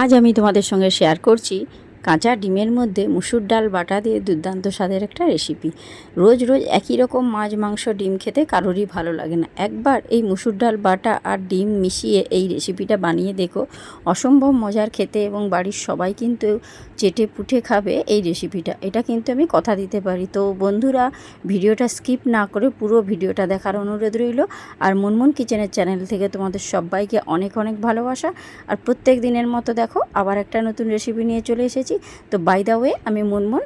আজ আমি তোমাদের সঙ্গে শেয়ার করছি কাঁচা ডিমের মধ্যে মুসুর ডাল, বাটা দিয়ে দুর্দান্ত স্বাদের একটা রেসিপি রোজ রোজ একই রকম মাছ, মাংস, ডিম খেতে কারোরই ভালো লাগে না। একবার এই মুসুর ডাল, বাটা আর ডিম মিশিয়ে এই রেসিপিটা বানিয়ে দেখো। অসম্ভব মজার খেতে এবং বাড়ির সবাই কিন্তু চেটে পুঠে খাবে এই রেসিপিটা এটা কিন্তু আমি কথা দিতে পারি। তো বন্ধুরা, ভিডিওটা স্কিপ না করে পুরো ভিডিওটা দেখার অনুরোধ রইল। আর মুনমুন কিচেনের চ্যানেল থেকে তোমাদের সবাইকে অনেক অনেক ভালোবাসা। আর প্রত্যেক দিনের মতো দেখো, আবার একটা নতুন রেসিপি নিয়ে চলে এসেছি। তো বাই দা ওয়ে আমি মুনমুন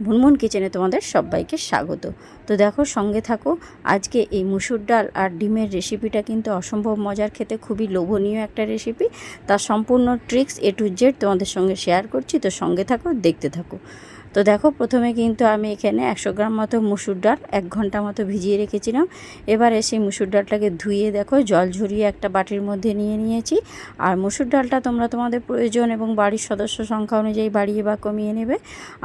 মুনমুন কিচেনে তোমাদের সবাইকে স্বাগত। তো দেখো, সঙ্গে থাকো, আজকে এই মুসুর ডাল আর ডিমের রেসিপিটা কিন্তু অসম্ভব মজার, খেতে খুবই লোভনীয় একটা রেসিপি। তার সম্পূর্ণ ট্রিক্স এ টু জেড তোমাদের সঙ্গে শেয়ার করছি, তো সঙ্গে থাকো, দেখতে থাকো। তো দেখো, প্রথমে কিন্তু আমি এখানে একশো গ্রাম মতো মুসুর ডাল এক ঘণ্টা মতো ভিজিয়ে রেখেছিলাম। এবারে সেই মুসুর ডালটাকে ধুয়ে দেখো, জল ঝরিয়ে একটা বাটির মধ্যে নিয়ে নিয়েছি। আর মুসুর ডালটা তোমরা তোমাদের প্রয়োজন এবং বাড়ির সদস্য সংখ্যা অনুযায়ী বাড়িয়ে বা কমিয়ে নেবে।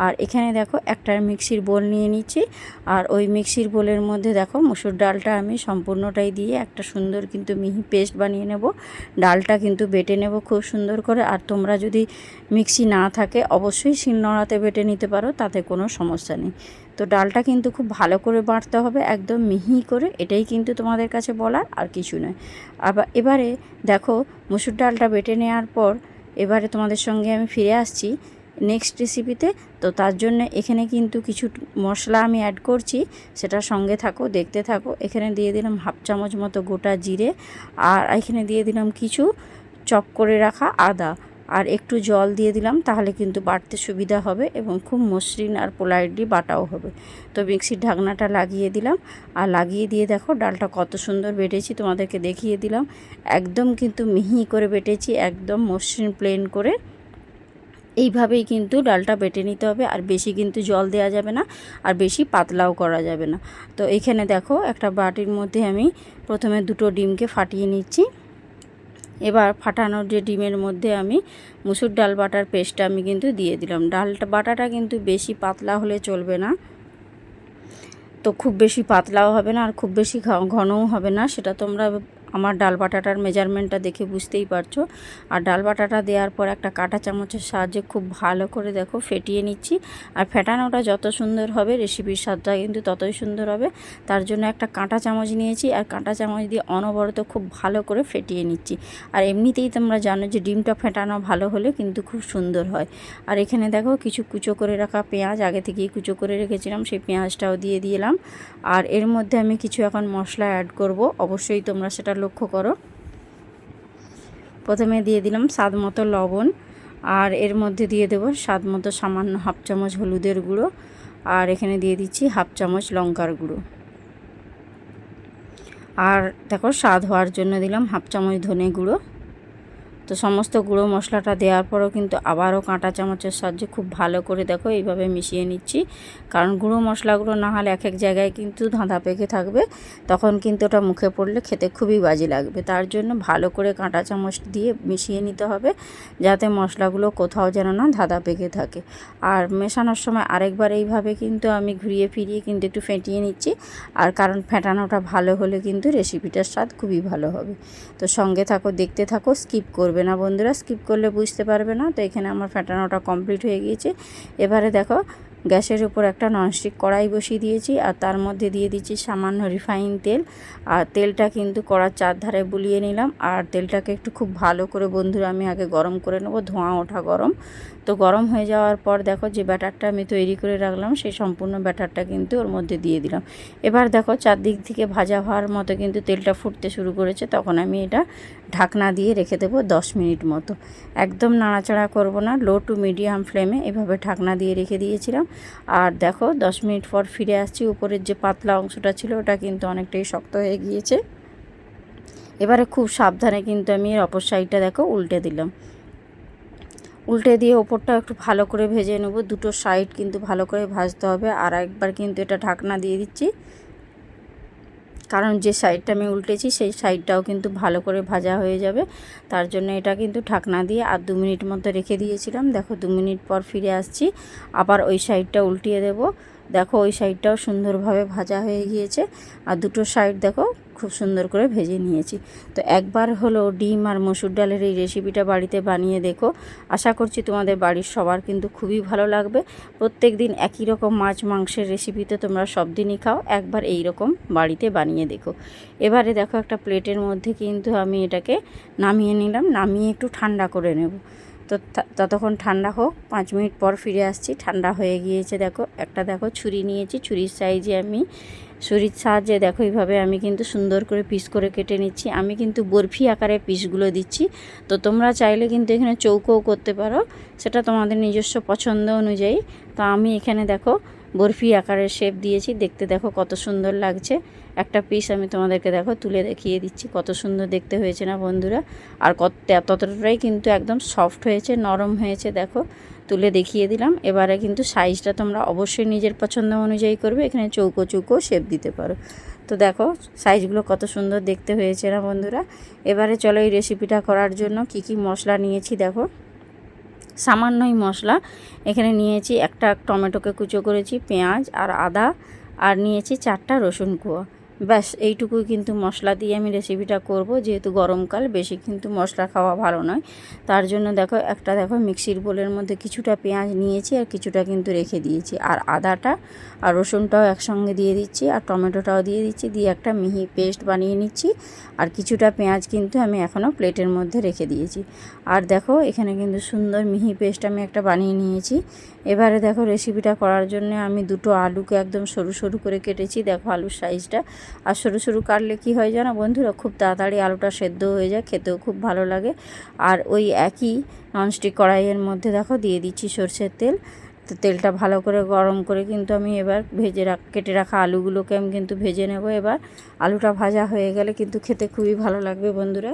আর এখানে দেখো, একটা মিক্সির বোল নিয়ে নিচ্ছি। আর ওই মিক্সির বোলের মধ্যে দেখো, মুসুর ডালটা আমি সম্পূর্ণটাই দিয়ে একটা সুন্দর কিন্তু মিহি পেস্ট বানিয়ে নেব। ডালটা কিন্তু বেটে নেব খুব সুন্দর করে। আর তোমরা যদি মিক্সি না থাকে, অবশ্যই শিলনোড়াতে বেটে নিতে পারো। তাতে কোনো সমস্যা নেই। তো ডালটা কিন্তু খুব ভালো করে বাটতে হবে, একদম মিহি করে, এটাই কিন্তু তোমাদের কাছে বলার আর কিছু নয়। আবার এবারে দেখো, মুসুর ডালটা বেটে নেওয়ার পর এবারে তোমাদের সঙ্গে আমি ফিরে আসছি নেক্সট রেসিপিতে তো। তার জন্য এখানে কিন্তু কিছু মশলা আমি অ্যাড করছি, সেটা সঙ্গে থাকো, দেখতে থাকো। এখানে দিয়ে দিলাম হাফ চামচ মতো গোটা জিরে, আর এখানে দিয়ে দিলাম কিছু চপ করে রাখা আদা। আর একটু জল দিয়ে দিলাম, তাহলে কিন্তু বাটতে সুবিধা হবে এবং খুব মসৃণ আর পোলাইটলি বাটাও হবে। তো মিক্সির ঢাকনাটা লাগিয়ে দিলাম। আর লাগিয়ে দিয়ে দেখো ডালটা কত সুন্দর বেটেছি, তোমাদেরকে দেখিয়ে দিলাম। একদম কিন্তু মিহি করে বেটেছি, একদম মসৃণ প্লেন করে। এইভাবেই কিন্তু ডালটা বেটে নিতে হবে আর বেশি কিন্তু জল দেওয়া যাবে না আর বেশি পাতলাও করা যাবে না। তো এখানে দেখো একটা বাটির মধ্যে আমি প্রথমে দুটো ডিমকে ফাটিয়ে নিচ্ছি। এবার ফাটানোর যে ডিমের মধ্যে আমি মুসুর ডাল বাটার পেস্টটা আমি কিন্তু দিয়ে দিলাম। ডালটা বাটাটা কিন্তু বেশি পাতলা হলে চলবে না। তো খুব বেশি পাতলাও হবে না আর খুব বেশি ঘনও হবে না, সেটা তোমরা আমার ডাল বাটাটার মেজারমেন্টটা দেখে বুঝতেই পারছ। আর ডাল বাটাটা দেওয়ার পর একটা কাঁটা চামচের সাহায্যে খুব ভালো করে দেখো ফেটিয়ে নিচ্ছি। আর ফেটানোটা যত সুন্দর হবে রেসিপির স্বাদটা কিন্তু ততই সুন্দর হবে। তার জন্য একটা কাঁটা চামচ নিয়েছি। আর কাঁটা চামচ দিয়ে অনবরত খুব ভালো করে ফেটিয়ে নিচ্ছি। আর এমনিতেই তোমরা জানো যে ডিমটা ফেটানো ভালো হলে কিন্তু খুব সুন্দর হয়। আর এখানে দেখো কিছু কুচো করে রাখা পেঁয়াজ। আগে থেকেই কুচো করে রেখেছিলাম, সেই পেঁয়াজটাও দিয়ে দিলাম। আর এর মধ্যে আমি কিছু এখন মশলা অ্যাড করব। অবশ্যই তোমরা সেটা লক্ষ্য করো। প্রথমে দিয়ে দিলাম স্বাদ মতো লবণ আর এর মধ্যে দিয়ে দেবো স্বাদ মতো সামান্য হাফ চামচ হলুদের গুঁড়ো আর এখানে দিয়ে দিচ্ছি হাফ চামচ লঙ্কার গুঁড়ো। আর দেখো স্বাদ হওয়ার জন্য দিলাম হাফ চামচ ধনে গুঁড়ো। তো সমস্ত গুঁড়ো মশলাটা দেওয়ার পরও কিন্তু আবারও কাঁটা চামচের সাহায্যে খুব ভালো করে দেখো এইভাবে মিশিয়ে নিচ্ছি। কারণ গুঁড়ো মশলাগুলো না হলে এক এক জায়গায় কিন্তু ধাঁধা পেকে থাকবে। তখন কিন্তু ওটা মুখে পড়লে খেতে খুবই বাজে লাগবে। তার জন্য ভালো করে কাঁটা চামচ দিয়ে মিশিয়ে নিতে হবে যাতে মশলাগুলো কোথাও যেন না ধাঁধা পেকে থাকে। আর মেশানোর সময় আরেকবার এইভাবে কিন্তু আমি ঘুরিয়ে ফিরিয়ে কিন্তু একটু ফেটিয়ে নিচ্ছি। আর কারণ ফেটানোটা ভালো হলে কিন্তু রেসিপিটার স্বাদ খুবই ভালো হবে। তো সঙ্গে থাকো, দেখতে থাকো, স্কিপ করবে করবে না বন্ধুরা স্কিপ করলে বুঝতে পারবে না। তো এখানে আমার ফ্যাটানোটা কমপ্লিট হয়ে গিয়েছে। এবারে দেখো গ্যাসের উপর একটা ননস্টিক কড়াই বসিয়ে দিয়েছি আর তার মধ্যে দিয়ে দিচ্ছি সামান্য রিফাইন তেল। আর তেলটা কিন্তু কড়ার চারধারে বুলিয়ে নিলাম। আর তেলটাকে একটু খুব ভালো করে বন্ধুরা আমি আগে গরম করে নেব, ধোঁয়া ওঠা গরম। তো গরম হয়ে যাওয়ার পর দেখো যে ব্যাটারটা আমি তৈরি করে রাখলাম, সেই সম্পূর্ণ ব্যাটারটা কিন্তু ওর মধ্যে দিয়ে দিলাম। এবার দেখো চারদিক থেকে ভাজা হওয়ার মতো কিন্তু তেলটা ফুটতে শুরু করেছে। তখন আমি এটা ঢাকনা দিয়ে রেখে দেবো দশ মিনিট মতো। একদম নাড়াচাড়া করব না লো টু মিডিয়াম ফ্লেমে এভাবে ঢাকনা দিয়ে রেখে দিয়েছিলাম। আর দেখো, দশ মিনিট পর ফিরে আসছি, উপরের যে পাতলা অংশটা ছিল, ওটা কিন্তু অনেকটাই শক্ত হয়ে গিয়েছে। এবারে খুব সাবধানে কিন্তু আমি এর অপর সাইডটা দেখো, উল্টে দিলাম। উল্টে দিয়ে ওপরটা একটু ভালো করে ভেজে নেব। দুটো সাইড কিন্তু ভালো করে ভাজতে হবে। আর একবার কিন্তু এটা ঢাকনা দিয়ে দিচ্ছি। কারণ যে সাইডটা আমি উল্টেছি, সেই সাইডটাও কিন্তু ভালো করে ভাজা হয়ে যাবে। তার জন্য এটা কিন্তু ঠাকনা দিয়ে আর দু মিনিট মতো রেখে দিয়েছিলাম। দেখো, দু মিনিট পর ফিরে আসছি। আবার ওই সাইডটা উল্টিয়ে দেব। দেখো, ওই সাইডটাও সুন্দরভাবে ভাজা হয়ে গিয়েছে। আর দুটো সাইড দেখো খুব সুন্দর করে ভেজে নিয়েছি। তো একবার হলো ডিম আর মসুর ডালের এই রেসিপিটা বাড়িতে বানিয়ে দেখো। আশা করছি তোমাদের বাড়ির সবার কিন্তু খুবই ভালো লাগবে। প্রত্যেক দিন একই রকম মাছ মাংসের রেসিপিতে তোমরা সব দিনই খাও। একবার এই রকম বাড়িতে বানিয়ে দেখো। এবারে দেখো একটা প্লেটের মধ্যে কিন্তু আমি এটাকে নামিয়ে নিলাম। নামিয়ে একটু ঠান্ডা করে নেব। তো ততক্ষণ ঠান্ডা হোক। পাঁচ মিনিট পর ফিরে আসছি। ঠান্ডা হয়ে গিয়েছে দেখো। একটা দেখো ছুরি নিয়েছি। ছুরির সাইজে আমি ছুরির সাহায্যে দেখো এইভাবে আমি কিন্তু সুন্দর করে পিস করে কেটে নিচ্ছি। আমি কিন্তু বরফি আকারে পিসগুলো দিচ্ছি। তো তোমরা চাইলে কিন্তু এখানে চৌকোও করতে পারো। সেটা তোমাদের নিজস্ব পছন্দ অনুযায়ী। তো আমি এখানে দেখো বরফি আকারের শেপ দিয়েছি। দেখতে দেখো কত সুন্দর লাগছে। একটা পিস আমি তোমাদেরকে দেখো তুলে দেখিয়ে দিচ্ছি। কত সুন্দর দেখতে হয়েছে না বন্ধুরা? আর কত, ততটাই কিন্তু একদম সফট হয়েছে, নরম হয়েছে দেখো। তুলে দেখিয়ে দিলাম। এবারে কিন্তু সাইজটা তোমরা অবশ্যই নিজের পছন্দ অনুযায়ী করবে। এখানে চৌকো চৌকো শেপ দিতে পারো। তো দেখো সাইজগুলো কত সুন্দর দেখতে হয়েছে না বন্ধুরা? এবারে চলো এই রেসিপিটা করার জন্য কি কি মশলা নিয়েছি দেখো। সামান্যই মশলা। এখানে নিয়েছি একটা টমেটোকে কুচো করেছি, পেঁয়াজ আর আদা, আর নিয়েছি চারটা রসুন কুয়া। ব্যাস, এইটুকুই কিন্তু মশলা দিয়ে আমি রেসিপিটা করব। যেহেতু গরমকাল বেশি কিন্তু মশলা খাওয়া ভালো নয়। তার জন্য দেখো, একটা দেখো মিক্সির বোলের মধ্যে কিছুটা পেঁয়াজ নিয়েছি আর কিছুটা কিন্তু রেখে দিয়েছি। আর আদাটা আর রসুনটাও একসঙ্গে দিয়ে দিচ্ছি আর টমেটোটাও দিয়ে দিচ্ছি। দিয়ে একটা মিহি পেস্ট বানিয়ে নিচ্ছি। আর কিছুটা পেঁয়াজ কিন্তু আমি এখনও প্লেটের মধ্যে রেখে দিয়েছি। আর দেখো, এখানে কিন্তু সুন্দর মিহি পেস্ট আমি একটা বানিয়ে নিয়েছি। এবারে দেখো রেসিপিটা করার জন্য আমি দুটো আলুকে একদম সরু সরু করে কেটেছি। দেখো, আলুর সাইজটা আর সরু সরু কাটলে কি হয় জানো বন্ধুরা? খুব তাড়াতাড়ি আলুটা সেদ্ধ হয়ে যায়, খেতেও খুব ভালো লাগে। আর ওই একই ননস্টিক কড়াইয়ের মধ্যে দেখো দিয়ে দিচ্ছি সর্ষের তেল। তো তেলটা ভালো করে গরম করে কিন্তু আমি এবার ভেজে রাখ, কেটে রাখা আলুগুলোকে আমি কিন্তু ভেজে নেব এবার। আলুটা ভাজা হয়ে গেলে কিন্তু খেতে খুবই ভালো লাগবে বন্ধুরা।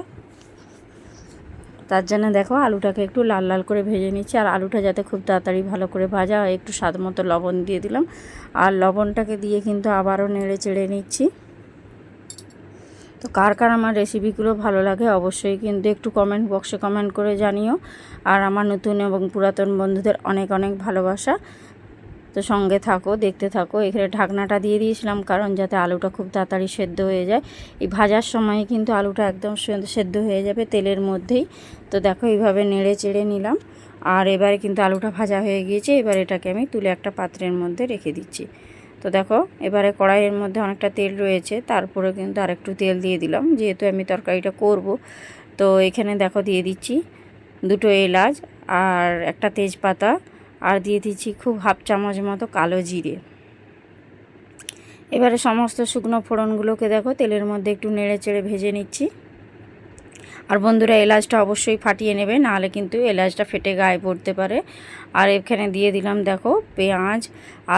তার জন্য দেখো আলুটাকে একটু লাল লাল করে ভেজে নিচ্ছি। আর আলুটা যাতে খুব তাড়াতাড়ি ভালো করে ভাজা হয়, একটু স্বাদ মতো লবণ দিয়ে দিলাম। আর লবণটাকে দিয়ে কিন্তু আবারও নেড়ে চেড়ে নিচ্ছি। তো কার কার আমার রেসিপিগুলো ভালো লাগে অবশ্যই কিন্তু একটু কমেন্ট বক্সে কমেন্ট করে জানিও। আর আমার নতুন এবং পুরাতন বন্ধুদের অনেক অনেক ভালোবাসা। তো সঙ্গে থাকো, দেখতে থাকো। এখানে ঢাকনাটা দিয়ে দিয়েছিলাম কারণ যাতে আলুটা খুব তাড়াতাড়ি সেদ্ধ হয়ে যায়। এই ভাজার সময় কিন্তু আলুটা একদম সেদ্ধ হয়ে যাবে তেলের মধ্যেই। তো দেখো এইভাবে নেড়ে চেড়ে নিলাম। আর এবারে কিন্তু আলুটা ভাজা হয়ে গিয়েছে। এবার এটাকে আমি তুলে একটা পাত্রের মধ্যে রেখে দিচ্ছি। তো দেখো, এবারে কড়াইয়ের মধ্যে অনেকটা তেল রয়েছে, তারপরে কিন্তু আরেকটু তেল দিয়ে দিলাম। যেহেতু আমি তরকারিটা করব, তো এখানে দেখো দিয়ে দিচ্ছি দুটো এলাচ আর একটা তেজপাতা, আর দিয়ে দিচ্ছি খুব হাফ চামচ মতো কালো জিরে। এবারে সমস্ত শুকনো ফোড়নগুলোকে দেখো তেলের মধ্যে একটু নেড়ে চেড়ে ভেজে নিচ্ছি। আর বন্ধুরা, এলাচটা অবশ্যই ফাটিয়ে নেবে, নাহলে কিন্তু এলাচটা ফেটে গায়ে পড়তে পারে। আর এখানে দিয়ে দিলাম, দেখো, পেঁয়াজ,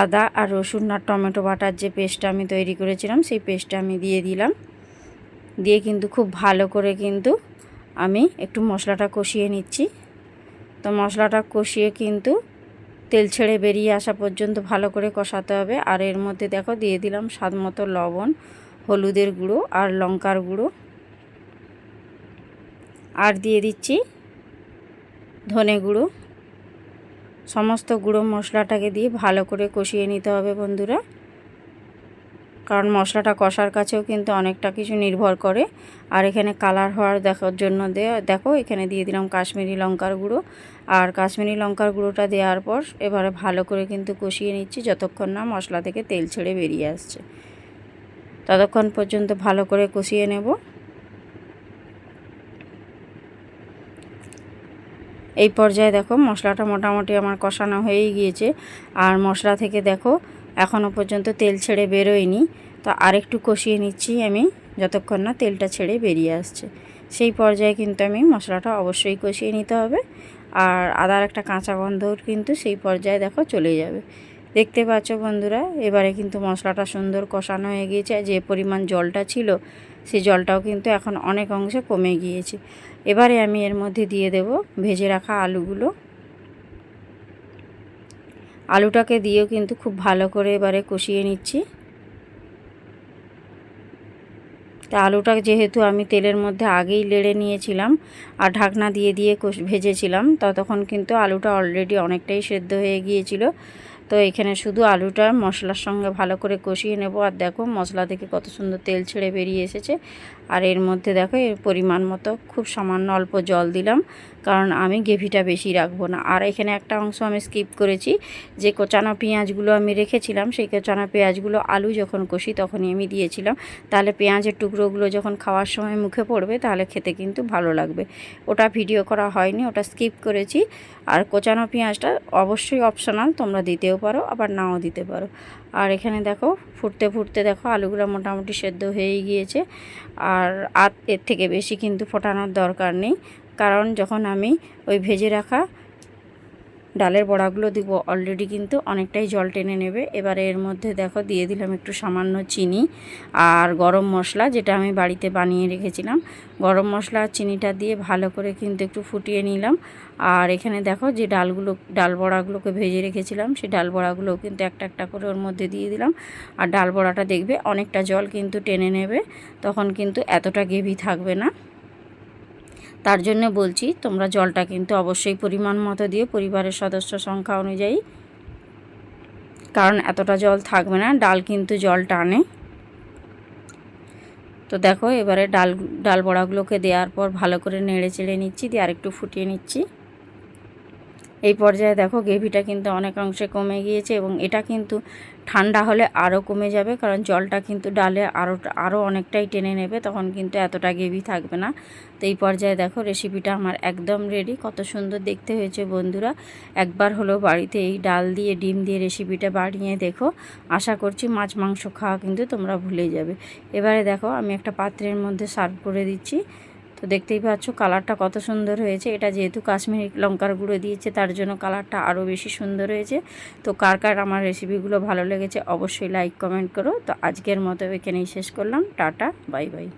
আদা আর রসুন আর টমেটো বাটার যে পেস্টটা আমি তৈরি করেছিলাম, সেই পেস্টটা আমি দিয়ে দিলাম। দিয়ে কিন্তু খুব ভালো করে কিন্তু আমি একটু মশলাটা কষিয়ে নিচ্ছি। তো মশলাটা কষিয়ে কিন্তু তেল ছেড়ে বেরিয়ে আসা পর্যন্ত ভালো করে কষাতে হবে। আর এর মধ্যে দেখো, দিয়ে দিলাম স্বাদ মতো লবণ, হলুদের গুঁড়ো আর লঙ্কার গুঁড়ো। দিয়ে দিচ্ছি ধনে গুঁড়ো। সমস্ত গুঁড়ো মশলাটাকে দিয়ে ভালো করে কষিয়ে নিতে হবে বন্ধুরা। কারণ মশলাটা কষার কাছেও কিন্তু অনেকটা কিছু নির্ভর করে। আর এখানে কালার হওয়ার দেখার জন্য দেখো এখানে দিয়ে দিলাম কাশ্মীরি লঙ্কার গুঁড়ো। আর কাশ্মীরি লঙ্কার গুঁড়োটা দেওয়ার পর এবারে ভালো করে কিন্তু কষিয়ে নিচ্ছি যতক্ষণ না মশলা থেকে তেল ছেড়ে বেরিয়ে আসছে। ততক্ষণ পর্যন্ত ভালো করে কষিয়ে নেব। এই পর্যায়ে দেখো মশলাটা মোটামুটি আমার কষানো হয়েই গিয়েছে। আর মশলা থেকে দেখো এখনও পর্যন্ত তেল ছেড়ে বেরোয়নি। তো আরেকটু কষিয়ে নিচ্ছি আমি যতক্ষণ না তেলটা ছেড়ে বেরিয়ে আসছে। সেই পর্যায়ে কিন্তু আমি মশলাটা অবশ্যই কষিয়ে নিতে হবে। আর আদার একটা কাঁচা গন্ধ কিন্তু সেই পর্যায়ে দেখো চলে যাবে। দেখতে পাচ্ছ বন্ধুরা, এবারে কিন্তু মশলাটা সুন্দর কষানো হয়ে গিয়েছে যে পরিমাণ জলটা ছিল সেই জলটাও কিন্তু এখন অনেক অংশে কমে গিয়েছে। এবারে আমি এর মধ্যে দিয়ে দেব ভেজে রাখা আলুগুলো। আলুটাকে দিয়েও কিন্তু খুব ভালো করে এবারে কষিয়ে নিচ্ছি। তা আলুটা যেহেতু আমি তেলের মধ্যে আগেই লেড়ে নিয়েছিলাম, আর ঢাকনা দিয়ে দিয়ে ভেজেছিলাম, ততক্ষণ কিন্তু আলুটা অলরেডি অনেকটাই সেদ্ধ হয়ে গিয়েছিল। তো এখানে শুধু আলুটা মশলার সঙ্গে ভালো করে কষিয়ে নেব। আর দেখো মশলা থেকে কত সুন্দর তেল ছেড়ে বেরিয়ে এসেছে। আর এর মধ্যে দেখো, এর পরিমাণ মতো খুব সামান্য অল্প জল দিলাম, কারণ আমি গ্রেভিটা বেশি রাখব না। আর এখানে একটা অংশ আমি স্কিপ করেছি, যে কোচানো পেঁয়াজগুলো আমি রেখেছিলাম, সেই কোচানো পেঁয়াজগুলো আলু যখন কষি তখনই আমি দিয়েছিলাম। তাহলে পেঁয়াজের টুকরোগুলো যখন খাওয়ার সময় মুখে পড়বে, তাহলে খেতে কিন্তু ভালো লাগবে। ওটা ভিডিও করা হয়নি, ওটা স্কিপ করেছি। আর কোচানো পেঁয়াজটা অবশ্যই অপশনাল, তোমরা দিতেও পারো, আবার নাও দিতে পারো। আর এখানে দেখো, ফুটতে ফুটতে দেখো আলুগুলো মোটামুটি সেদ্ধ হয়েই গিয়েছে। আর আর এর থেকে বেশি কিন্তু ফোটানোর দরকার নেই। কারণ যখন আমি ওই ভেজে রাখা ডালের বড়াগুলো দিব অলরেডি কিন্তু অনেকটাই জল টেনে নেবে। এবারে এর মধ্যে দেখো দিয়ে দিলাম একটু সামান্য চিনি আর গরম মশলা যেটা আমি বাড়িতে বানিয়ে রেখেছিলাম। গরম মশলা আর চিনিটা দিয়ে ভালো করে কিন্তু একটু ফুটিয়ে নিলাম। আর এখানে দেখো যে ডালগুলো, ডাল বড়াগুলোকে ভেজে রেখেছিলাম সেই ডাল বড়াগুলোও কিন্তু একটা একটা করে ওর মধ্যে দিয়ে দিলাম। আর ডাল বড়াটা দেখবে অনেকটা জল কিন্তু টেনে নেবে, তখন কিন্তু এতটা গ্রেভি থাকবে না। তার জন্য বলছি, তোমরা জলটা কিন্তু অবশ্যই পরিমাণ মতো দিয়ে পরিবারের সদস্য সংখ্যা অনুযায়ী। কারণ এতটা জল থাকবে না, ডাল কিন্তু জল টানে। তো দেখো, এবারে ডাল ডাল বড়াগুলোকে দেওয়ার পর ভালো করে নেড়ে চেড়ে নিচ্ছি, দিয়ে আরেকটু ফুটিয়ে নিচ্ছি। এই পর্যায়ে দেখো গ্রেভিটা কিন্তু অনেক অংশে কমে গিয়েছে এবং এটা কিন্তু ঠান্ডা হলে আরও কমে যাবে, কারণ জলটা কিন্তু ডালে আরও আরও অনেকটাই টেনে নেবে, তখন কিন্তু এতটা গ্রেভি থাকবে না। তো এই পর্যায়ে দেখো রেসিপিটা আমার একদম রেডি কত সুন্দর দেখতে হয়েছে বন্ধুরা। একবার হলো বাড়িতে এই ডাল দিয়ে, ডিম দিয়ে রেসিপিটা বানিয়ে দেখো, আশা করছি মাছ মাংস খাওয়া কিন্তু তোমরা ভুলে যাবে। এবারে দেখো আমি একটা পাত্রের মধ্যে সার্ভ করে দিচ্ছি। তো দেখতেই পাচ্ছ কালারটা কত সুন্দর হয়েছে। এটা যেহেতু কাশ্মীরি লঙ্কার গুঁড়ো দিয়েছে, তার জন্য কালারটা আরও বেশি সুন্দর হয়েছে। তো কার কার আমার রেসিপিগুলো ভালো লেগেছে, অবশ্যই লাইক কমেন্ট করো। তো আজকের মতো এখানেই শেষ করলাম। Tata bye bye